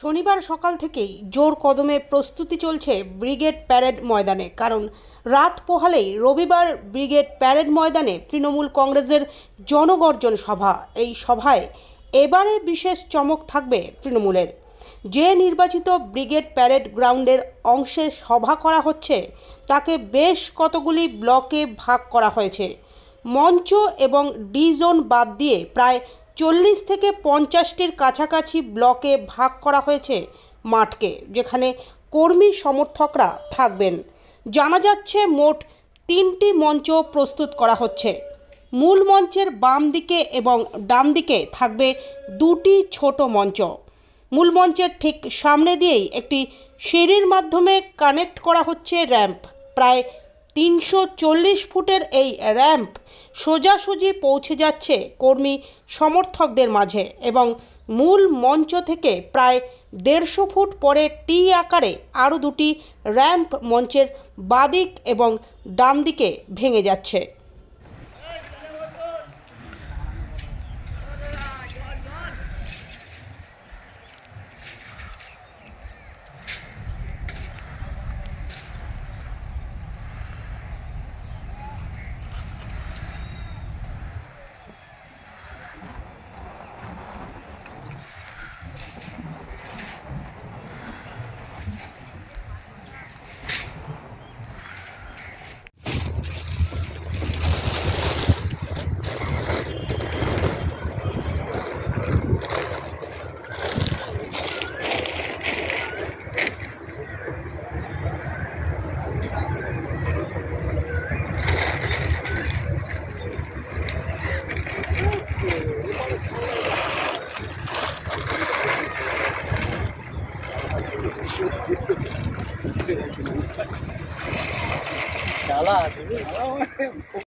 শনিবার সকাল থেকেই জোর কদমে প্রস্তুতি চলছে ব্রিগেড প্যারেড ময়দানে, কারণ রাত পোহালেই রবিবার ব্রিগেড প্যারেড ময়দানে তৃণমূল কংগ্রেসের জনগর্জন সভা। এই সভায় এবারে বিশেষ চমক থাকবে তৃণমূলের। যে নির্বাচিত ব্রিগেড প্যারেড গ্রাউন্ডের অংশে সভা করা হচ্ছে, তাকে বেশ কতগুলি ব্লকে ভাগ করা হয়েছে। মঞ্চ এবং ডি জোন বাদ দিয়ে প্রায় চল্লিশ থেকে পঞ্চাশটির কাছাকাছি ব্লকে ভাগ করা হয়েছে মাঠকে, যেখানে কর্মী সমর্থকরা থাকবেন। জানা যাচ্ছে, মোট তিনটি মঞ্চ প্রস্তুত করা হচ্ছে। মূল মঞ্চের বাম দিকে এবং ডান দিকে থাকবে দুটি ছোট মঞ্চ। মূল মঞ্চের ঠিক সামনে দিয়েই একটি সিঁড়ির মাধ্যমে কানেক্ট করা হচ্ছে র্যাম্প। প্রায় তিনশো চল্লিশ ফুটের এই র্যাম্প সোজাসুজি পৌঁছে যাচ্ছে কর্মী সমর্থকদের মাঝে এবং মূল মঞ্চ থেকে প্রায় দেড়শো ফুট পরে টি আকারে আরও দুটি র্যাম্প মঞ্চের বাদিক এবং ডান দিকে ভেঙে যাচ্ছে। Tá lá, tá viu?